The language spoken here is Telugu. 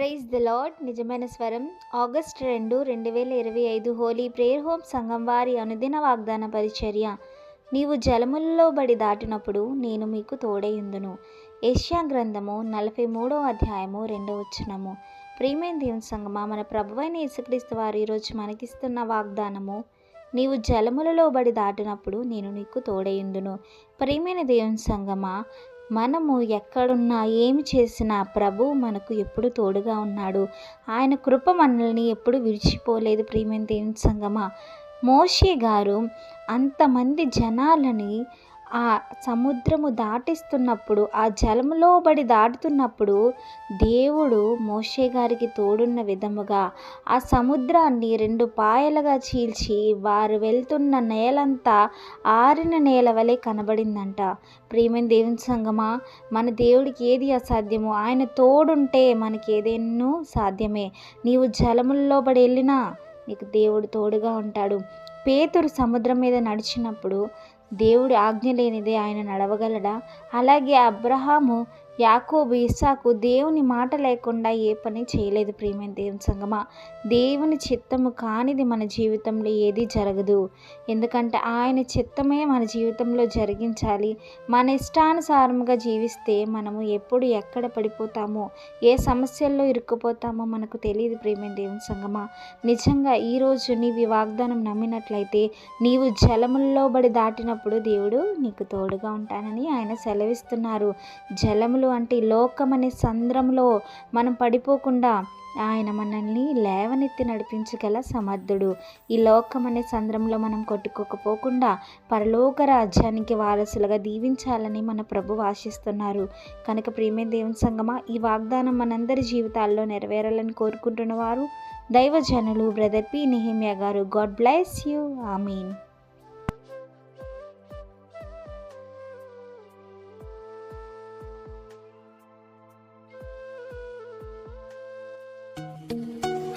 ప్రైజ్ ద లాడ్ నిజమైన స్వరం. ఆగస్ట్ రెండు రెండు వేల ఇరవై ఐదు హోలీ ప్రేయర్ హోమ్ సంఘం వారి అనుదిన వాగ్దాన పరిచర్య. నీవు జలములలో బడి దాటినప్పుడు నేను మీకు తోడయ్యుందును ఏష్యా గ్రంథము నలభై మూడో అధ్యాయము రెండవ వచనము. ప్రియమైన దేవుని సంగమా మన ప్రభువైన యేసుక్రీస్తు వారు ఈరోజు మనకిస్తున్న వాగ్దానము నీవు జలములలో బడి దాటినప్పుడు నేను నీకు తోడైందును ప్రియమైన దేవుని సంగమా మనము ఎక్కడున్నా ఏమి చేసినా ప్రభు మనకు ఎప్పుడు తోడుగా ఉన్నాడు. ఆయన కృప మనల్ని ఎప్పుడు విడిచిపోలేదు ప్రియమైన దేవుని సంగమ. మోషే గారు అంతమంది జనాలని ఆ సముద్రము దాటిస్తున్నప్పుడు ఆ జలములో బడి దాటుతున్నప్పుడు దేవుడు మోషే గారికి తోడున్న విధముగా ఆ సముద్రాన్ని రెండు పాయలుగా చీల్చి వారు వెళ్తున్న నేలంతా ఆరిన నేల వలె కనబడిందంట. ప్రియమైన దేవుని సంగమా మన దేవుడికి ఏది అసాధ్యమో ఆయన తోడుంటే మనకి ఏదైనా సాధ్యమే. నీవు జలముల్లో బడి వెళ్ళినా నీకు దేవుడు తోడుగా ఉంటాడు. పేతురు సముద్రం మీద నడిచినప్పుడు దేవుడి ఆజ్ఞ లేనిదే ఆయన నడవగలడా? అలాగే అబ్రహాము యాకోబు ఇస్సాకు దేవుని మాట లేకుండా ఏ పని చేయలేదు ప్రియమైన దేవుని సంగమా. దేవుని చిత్తము కానిది మన జీవితంలో ఏది జరగదు. ఎందుకంటే ఆయన చిత్తమే మన జీవితంలో జరిగించాలి. మన ఇష్టానుసారముగా జీవిస్తే మనము ఎప్పుడు ఎక్కడ పడిపోతామో ఏ సమస్యల్లో ఇరుక్కుపోతామో మనకు తెలియదు ప్రియమైన దేవుని సంగమా. నిజంగా ఈరోజు నీవి వాగ్దానం నమ్మినట్లయితే నీవు జలముల్లో బడి దాటినప్పుడు దేవుడు నీకు తోడుగా ఉంటానని ఆయన సెలవిస్తున్నారు. జలములు అంటే లోకం అనే సంద్రంలో మనం పడిపోకుండా ఆయన మనల్ని లేవనెత్తి నడిపించగల సమర్థుడు. ఈ లోకం అనే సంద్రంలో మనం కొట్టుకోకపోకుండా పరలోక రాజ్యానికి వారసులుగా దీవించాలని మన ప్రభు ఆశిస్తున్నారు. కనుక ప్రేమే దేవుని సంగమా ఈ వాగ్దానం మనందరి జీవితాల్లో నెరవేరాలని కోరుకుంటున్న వారు దైవజనులు బ్రదర్ పి. నిహిమ్యా గారు. God bless you. ఆమీన్.